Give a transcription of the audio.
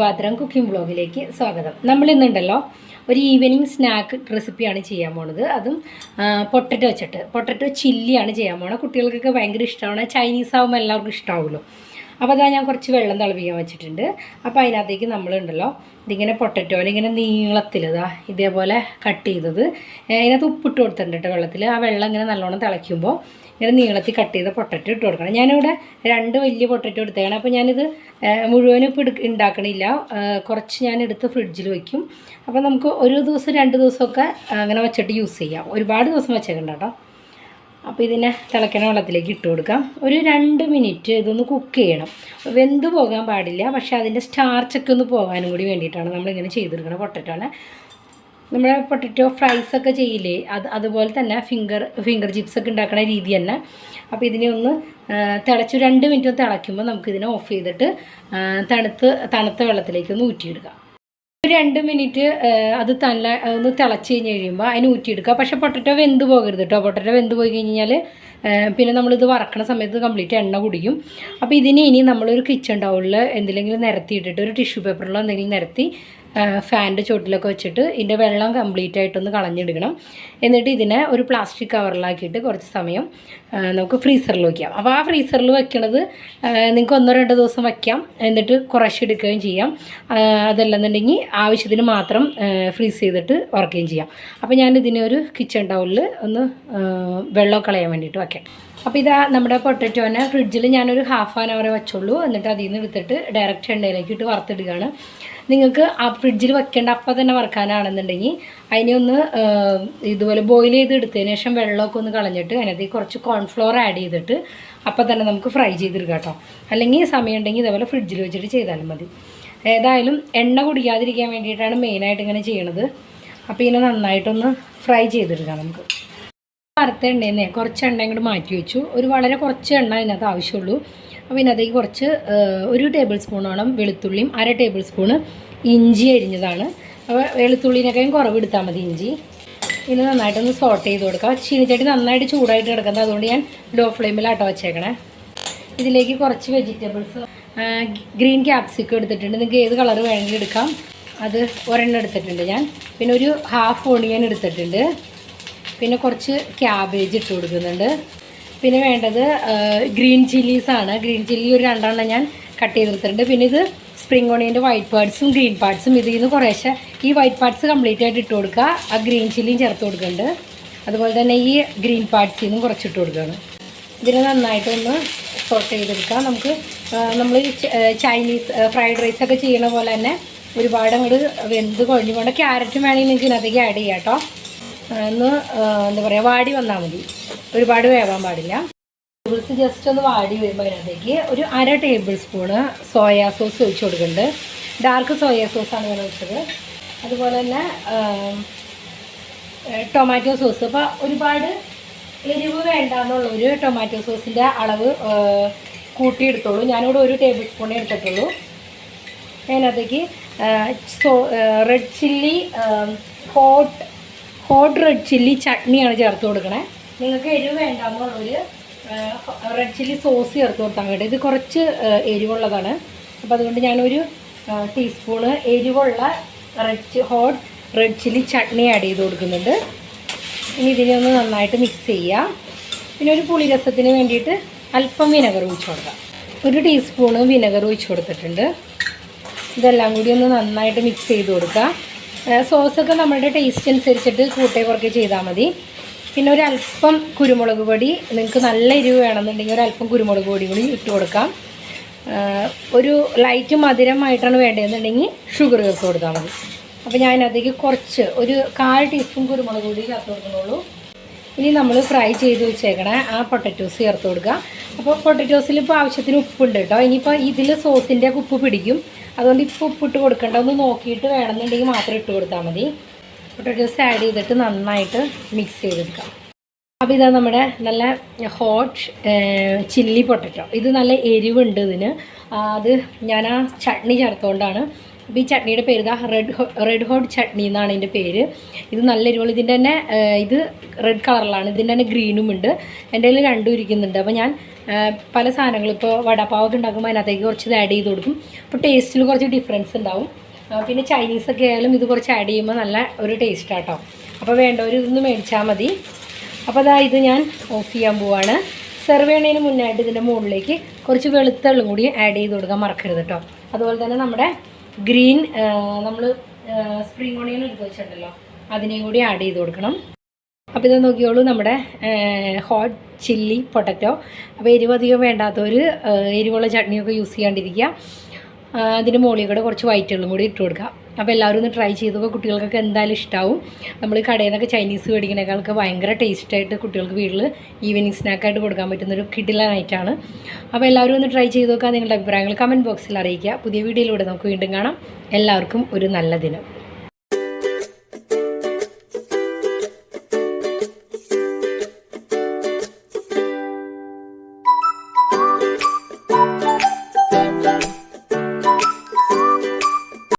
പാത്രം കുക്കിംഗ് ബ്ലോഗിലേക്ക് സ്വാഗതം. നമ്മൾ ഇന്നുണ്ടല്ലോ ഒരു ഈവനിങ് സ്നാക്ക് റെസിപ്പിയാണ് ചെയ്യാൻ പോണത്. അതും പൊട്ടറ്റോ വെച്ചിട്ട്. പൊട്ടറ്റോ ചില്ലിയാണ് ചെയ്യാൻ പോണത്. കുട്ടികൾക്കൊക്കെ ഭയങ്കര ഇഷ്ടമാണ് ചൈനീസ് ആവുമ്പോൾ എല്ലാവർക്കും ഇഷ്ടമാവുമല്ലോ അപ്പോൾ അതാ ഞാൻ കുറച്ച് വെള്ളം തിളപ്പിക്കാൻ വെച്ചിട്ടുണ്ട്. അപ്പോൾ അതിനകത്തേക്ക് നമ്മളുണ്ടല്ലോ ഇതിങ്ങനെ പൊട്ടറ്റോയിൽ ഇങ്ങനെ നീളത്തിൽ ഇതാ ഇതേപോലെ കട്ട് ചെയ്തത്. അതിനകത്ത് ഉപ്പിട്ട് കൊടുത്തിട്ടുണ്ട് വെള്ളത്തിൽ ആ വെള്ളം ഇങ്ങനെ നല്ലോണം തിളയ്ക്കുമ്പോൾ ഇങ്ങനെ നീളത്തിൽ കട്ട് ചെയ്ത പൊട്ടറ്റോ ഇട്ട് കൊടുക്കണം. ഞാനിവിടെ രണ്ട് വലിയ പൊട്ടറ്റോ എടുത്തേക്കണം. അപ്പോൾ ഞാനിത് മുഴുവനും ഇപ്പോൾ എടുക്ക ഉണ്ടാക്കണില്ല കുറച്ച് ഞാൻ എടുത്ത് ഫ്രിഡ്ജിൽ വയ്ക്കും അപ്പോൾ നമുക്ക് ഒരു ദിവസം രണ്ട് ദിവസമൊക്കെ അങ്ങനെ വെച്ചിട്ട് യൂസ് ചെയ്യാം. ഒരുപാട് ദിവസം വെച്ചേക്കണ്ട കേട്ടോ അപ്പോൾ ഇതിനെ തിളയ്ക്കണ വെള്ളത്തിലേക്ക് ഇട്ട് കൊടുക്കാം. ഒരു രണ്ട് മിനിറ്റ് ഇതൊന്ന് കുക്ക് ചെയ്യണം. വെന്ത് പോകാൻ പാടില്ല. പക്ഷേ അതിന്റെ സ്റ്റാർച്ചൊക്കെ ഒന്ന് പോകാനും കൂടി വേണ്ടിയിട്ടാണ് നമ്മളിങ്ങനെ ചെയ്തെടുക്കണം പൊട്ടറ്റോനെ നമ്മുടെ പൊട്ടറ്റോ ഫ്രൈസ് ഒക്കെ ചെയ്യില്ലേ? അത് അതുപോലെ തന്നെ ഫിംഗർ ഫിംഗർ ചിപ്സ് ഒക്കെ ഉണ്ടാക്കുന്ന രീതി തന്നെ. അപ്പോൾ ഇതിനെ ഒന്ന് തിളച്ചു രണ്ട് മിനിറ്റ് ഒന്ന് തിളയ്ക്കുമ്പോൾ നമുക്കിതിനെ ഓഫ് ചെയ്തിട്ട് തണുത്ത് തണുത്ത വെള്ളത്തിലേക്ക് ഒന്ന് ഊറ്റിയെടുക്കാം ഒരു രണ്ട് മിനിറ്റ് അത് തല്ല ഒന്ന് തിളച്ച് കഴിഞ്ഞ് കഴിയുമ്പോൾ അതിന് ഊറ്റിയെടുക്കുക പക്ഷേ പൊട്ടറ്റോ വെന്ത് പോകരുത് കേട്ടോ പൊട്ടറ്റോ വെന്ത് പോയി കഴിഞ്ഞാൽ പിന്നെ നമ്മളിത് വറക്കണ സമയത്ത് കംപ്ലീറ്റ് എണ്ണ കുടിക്കും. അപ്പോൾ ഇതിനെ ഇനി നമ്മളൊരു കിച്ചൺ ടൗളിൽ എന്തെങ്കിലും നിരത്തിയിട്ടിട്ട് ഒരു ടിഷ്യൂ പേപ്പറിലോ എന്തെങ്കിലും നിരത്തി ഫാനിന്റെ ചുവട്ടിലൊക്കെ വെച്ചിട്ട് ഇതിന്റെ വെള്ളം കംപ്ലീറ്റ് ആയിട്ടൊന്ന് കളഞ്ഞെടുക്കണം എന്നിട്ട് ഇതിനെ ഒരു പ്ലാസ്റ്റിക് കവറിലാക്കിയിട്ട് കുറച്ച് സമയം നമുക്ക് ഫ്രീസറിൽ വയ്ക്കാം അപ്പോൾ ആ ഫ്രീസറിൽ വെക്കണത് നിങ്ങൾക്ക് ഒന്നോ രണ്ടോ ദിവസം വയ്ക്കാം എന്നിട്ട് കുറച്ചെടുക്കുകയും ചെയ്യാം. അതല്ലെന്നുണ്ടെങ്കിൽ ആവശ്യത്തിന് മാത്രം ഫ്രീസ് ചെയ്തിട്ട് ഉറക്കുകയും ചെയ്യാം. അപ്പോൾ ഞാൻ ഇതിനെ ഒരു കിച്ചൺ ടൗളിൽ ഒന്ന് വെള്ളം കളയാൻ വേണ്ടിയിട്ട് വയ്ക്കാം അപ്പോൾ ഇതാ നമ്മുടെ പൊട്ടറ്റോനെ ഫ്രിഡ്ജിൽ ഞാനൊരു ഹാഫ് ആൻ അവറെ വെച്ചോളൂ എന്നിട്ട് അതിൽ നിന്ന് എടുത്തിട്ട് ഡയറക്റ്റ് എണ്ണയിലേക്ക് ഇട്ട് വറുത്തിടുകയാണ്. നിങ്ങൾക്ക് ആ ഫ്രിഡ്ജിൽ വെക്കേണ്ട അപ്പം തന്നെ വറുക്കാനാണെന്നുണ്ടെങ്കിൽ അതിനെ ഒന്ന് ഇതുപോലെ ബോയിൽ ചെയ്ത് എടുത്തതിന് ശേഷം വെള്ളമൊക്കെ ഒന്ന് കളഞ്ഞിട്ട് അതിനകത്ത് കുറച്ച് കോൺഫ്ലോർ ആഡ് ചെയ്തിട്ട് അപ്പം തന്നെ നമുക്ക് ഫ്രൈ ചെയ്തെടുക്കാം കേട്ടോ. അല്ലെങ്കിൽ സമയം ഉണ്ടെങ്കിൽ ഇതേപോലെ ഫ്രിഡ്ജിൽ വെച്ചിട്ട് ചെയ്താലും മതി. ഏതായാലും എണ്ണ കുടിക്കാതിരിക്കാൻ വേണ്ടിയിട്ടാണ് മെയിനായിട്ട് ഇങ്ങനെ ചെയ്യണത്. അപ്പോൾ ഇതിനെ നന്നായിട്ടൊന്ന് ഫ്രൈ ചെയ്തെടുക്കാം നമുക്ക്. വറുത്ത എണ്ണയിൽ കുറച്ച് എണ്ണ ഇങ്ങോട്ട് മാറ്റി വെച്ചു. ഒരു വളരെ കുറച്ച് എണ്ണ ഇതിനകത്ത് ആവശ്യമുള്ളൂ. അപ്പോൾ ഇതിനകത്തേക്ക് കുറച്ച് ഒരു ടേബിൾ സ്പൂണോളം വെളുത്തുള്ളിയും അര ടേബിൾ സ്പൂണ് ഇഞ്ചി അരിഞ്ഞതാണ്. അപ്പോൾ വെളുത്തുള്ളിനൊക്കെയും കുറവെടുത്താൽ മതി ഇഞ്ചി. പിന്നെ നന്നായിട്ടൊന്ന് സോട്ട് ചെയ്ത് കൊടുക്കാം. ചീനിച്ചട്ടി നന്നായിട്ട് ചൂടായിട്ട് കിടക്കുന്നത് അതുകൊണ്ട് ഞാൻ ലോ ഫ്ലെയിമിലാട്ടോ വെച്ചേക്കണേ. ഇതിലേക്ക് കുറച്ച് വെജിറ്റബിൾസ് ഗ്രീൻ ക്യാപ്സിക്കം എടുത്തിട്ടുണ്ട്. നിങ്ങൾക്ക് ഏത് കളർ വേണമെങ്കിൽ എടുക്കാം. അത് ഒരെണ്ണം എടുത്തിട്ടുണ്ട് ഞാൻ. പിന്നെ ഒരു ഹാഫ് ഓണിയൻ എടുത്തിട്ടുണ്ട്. പിന്നെ കുറച്ച് ക്യാബേജ് ഇട്ട് കൊടുക്കുന്നുണ്ട്. പിന്നെ വേണ്ടത് ഗ്രീൻ ചില്ലീസാണ് ഗ്രീൻ ചില്ലി ഒരു രണ്ടെണ്ണം ഞാൻ കട്ട് ചെയ്തെടുത്തിട്ടുണ്ട് പിന്നെ ഇത് സ്പ്രിംഗ് ഓണിയന്റെ വൈറ്റ് പാർട്സും ഗ്രീൻ പാർട്സും ഇതിൽ നിന്ന് കുറേശ്ശെ ഈ വൈറ്റ് പാർട്സ് കംപ്ലീറ്റ് ആയിട്ട് ഇട്ട് കൊടുക്കുക. ആ ഗ്രീൻ ചില്ലിയും ചേർത്ത് കൊടുക്കുന്നുണ്ട്. അതുപോലെ തന്നെ ഈ ഗ്രീൻ പാർട്സിൽ നിന്നും കുറച്ചിട്ട് കൊടുക്കുകയാണ്. ഇതിനെ നന്നായിട്ടൊന്ന് സോട്ട് ചെയ്തെടുക്കാം നമുക്ക് നമ്മൾ ചൈനീസ് ഫ്രൈഡ് റൈസ് ഒക്കെ ചെയ്യണ പോലെ തന്നെ ഒരുപാട് അങ്ങോട്ട് വെന്ത് കൊഴിഞ്ഞു പോകേണ്ട. ക്യാരറ്റും വേണമെങ്കിൽ നിങ്ങൾക്ക് ഇതിനകത്തേക്ക് ആഡ് ചെയ്യാം കേട്ടോ. ഒന്ന് എന്താ പറയുക വാടി വന്നാൽ മതി. ഒരുപാട് വേവാൻ പാടില്ല. വെജിറ്റബിൾസ് ജസ്റ്റ് ഒന്ന് വാടി വരുമ്പോൾ അതിനകത്തേക്ക് ഒരു അര ടേബിൾ സ്പൂണ് സോയാ സോസ് ഒഴിച്ചു കൊടുക്കുന്നുണ്ട്. ഡാർക്ക് സോയാ സോസാണ് ഞാൻ ഒഴിച്ചത്. അതുപോലെ തന്നെ ടൊമാറ്റോ സോസ് അപ്പോൾ ഒരുപാട് എരിവ് വേണ്ട എന്നുള്ളൊരു ടൊമാറ്റോ സോസിന്റെ അളവ് കൂട്ടിയെടുത്തോളൂ ഞാനിവിടെ ഒരു ടേബിൾ സ്പൂണേ എടുത്തിട്ടുള്ളൂ. അതിനകത്തേക്ക് so red chilli hot hot red chilli ചട്നിയാണ് ചേർത്ത് കൊടുക്കണേ. നിങ്ങൾക്ക് എരിവ് വേണ്ട ഒരു റെഡ് ചില്ലി സോസ് ചേർത്ത് കൊടുത്താൽ മതി ഇത് കുറച്ച് എരിവുള്ളതാണ്. അപ്പോൾ അതുകൊണ്ട് ഞാനൊരു ടീസ്പൂണ് എരിവുള്ള red hot red chilli chutney add ചെയ്ത് കൊടുക്കുന്നുണ്ട്. ഇനി ഇതിനെ ഒന്ന് നന്നായിട്ട് മിക്സ് ചെയ്യാം. പിന്നെ ഒരു പുളിരസത്തിന് വേണ്ടിയിട്ട് അല്പം വിനെഗർ ഒഴിച്ചു കൊടുക്കാം. ഒരു ടീസ്പൂണ് വിനെഗർ ഒഴിച്ചു കൊടുത്തിട്ടുണ്ട്. ഇതെല്ലാം കൂടി ഒന്ന് നന്നായിട്ട് മിക്സ് ചെയ്ത് കൊടുക്കുക സോസൊക്കെ നമ്മുടെ ടേസ്റ്റ് അനുസരിച്ചിട്ട് കൂട്ടേ കുറയ്ക്ക് ചെയ്താൽ മതി. പിന്നെ ഒരു അല്പം കുരുമുളക് പൊടി നിങ്ങൾക്ക് നല്ല എരിവ് വേണമെന്നുണ്ടെങ്കിൽ ഒരു അല്പം കുരുമുളക് പൊടി കൂടി ഇട്ട് കൊടുക്കാം. ഒരു ലൈറ്റ് മധുരമായിട്ടാണ് വേണ്ടതെന്നുണ്ടെങ്കിൽ ഷുഗർ ചേർത്ത് കൊടുത്താൽ മതി. അപ്പോൾ ഞാനതിലേക്ക് കുറച്ച് ഒരു കാൽ ടീസ്പൂൺ കുരുമുളക് പൊടി ചേർത്ത് കൊടുക്കുന്നുള്ളൂ. ഇനി നമ്മൾ ഫ്രൈ ചെയ്ത് വെച്ചേക്കണേ ആ പൊട്ടറ്റോസ് ചേർത്ത് കൊടുക്കുക. അപ്പോൾ പൊട്ടറ്റോസിൽ ഇപ്പോൾ ആവശ്യത്തിന് ഉപ്പുണ്ട് കേട്ടോ. ഇനിയിപ്പോൾ ഇതിൽ സോസിന്റെ ഉപ്പ് പിടിക്കും. അതുകൊണ്ട് ഇപ്പോൾ ഉപ്പിട്ട് കൊടുക്കണ്ട. ഒന്ന് നോക്കിയിട്ട് വേണമെന്നുണ്ടെങ്കിൽ മാത്രം ഇട്ട് കൊടുത്താൽ മതി. പൊട്ടറ്റോസ് ആഡ് ചെയ്തിട്ട് നന്നായിട്ട് മിക്സ് ചെയ്തെടുക്കാം. അപ്പോൾ ഇതാ നമ്മുടെ നല്ല ഹോട്ട് ചില്ലി പൊട്ടറ്റോ ഇത് നല്ല എരിവുണ്ട് ഇതിന്. അത് ഞാൻ ആ ചട്നി ചേർത്തുകൊണ്ടാണ് അപ്പോൾ ഈ ചട്നിയുടെ പേര് ഇതാ റെഡ് റെഡ് ഹോട്ട് ചട്നി എന്നാണ് ഇതിന്റെ പേര്. ഇത് നല്ല എരിവുള്ള ഇതിന്റെ തന്നെ ഇത് റെഡ് കളറിലാണ് ഇതിന്റെ തന്നെ ഗ്രീനും ഉണ്ട്. എന്റെ കയ്യിൽ രണ്ടും ഇരിക്കുന്നുണ്ട്. അപ്പോൾ ഞാൻ പല സാധനങ്ങൾ ഇപ്പോൾ വടാപ്പാവൊക്കെ ഉണ്ടാക്കുമ്പോൾ അതിനകത്തേക്ക് കുറച്ച് ആഡ് ചെയ്ത് കൊടുക്കും. അപ്പോൾ ടേസ്റ്റിൽ കുറച്ച് ഡിഫറൻസ് ഉണ്ടാവും. പിന്നെ ചൈനീസൊക്കെ ആയാലും ഇത് കുറച്ച് ആഡ് ചെയ്യുമ്പോൾ നല്ല ഒരു ടേസ്റ്റ് ആട്ടോ. അപ്പോൾ വേണ്ടവർ ഇതൊന്ന് മേടിച്ചാൽ മതി. അപ്പോൾ അതാ ഇത് ഞാൻ ഓഫ് ചെയ്യാൻ പോവാണ്. സെർവ് ചെയ്യണതിന് മുന്നായിട്ട് ഇതിന്റെ മുകളിലേക്ക് കുറച്ച് വെളുത്തുള്ളും കൂടി ആഡ് ചെയ്ത് കൊടുക്കാൻ മറക്കരുത് കേട്ടോ. അതുപോലെ തന്നെ നമ്മുടെ ഗ്രീൻ നമ്മൾ സ്പ്രിംഗ് ഓണിയൻ എടുത്ത് വെച്ചിട്ടുണ്ടല്ലോ അതിനെയും കൂടി ആഡ് ചെയ്ത് കൊടുക്കണം. അപ്പോൾ ഇത് നോക്കിയോളൂ നമ്മുടെ ഹോട്ട് ചില്ലി പൊട്ടറ്റോ അപ്പോൾ എരിവധികം വേണ്ടാത്തൊരു എരിവുള്ള ചട്നിയൊക്കെ യൂസ് ചെയ്യാണ്ടിരിക്കുക. അതിന്റെ മുകളിൽ കൂടെ കുറച്ച് വൈറ്റുകളും കൂടി ഇട്ട് കൊടുക്കുക. അപ്പോൾ എല്ലാവരും ഒന്ന് ട്രൈ ചെയ്തപ്പോൾ കുട്ടികൾക്കൊക്കെ എന്തായാലും ഇഷ്ടമാവും നമ്മൾ കടയിൽ നിന്നൊക്കെ ചൈനീസ് മേടിക്കണേക്കാൾക്ക് ഭയങ്കര ടേസ്റ്റായിട്ട് കുട്ടികൾക്ക് വീട്ടിൽ ഈവനിങ് സ്നാക്കായിട്ട് കൊടുക്കാൻ പറ്റുന്നൊരു നൈറ്റാണ് അപ്പോൾ എല്ലാവരും ഒന്ന് ട്രൈ ചെയ്ത് നോക്കുക നിങ്ങളുടെ അഭിപ്രായങ്ങൾ കമന്റ് ബോക്സിൽ അറിയിക്കുക. പുതിയ വീഡിയോയിലൂടെ നമുക്ക് വീണ്ടും കാണാം. എല്ലാവർക്കും ഒരു നല്ല ദിനം.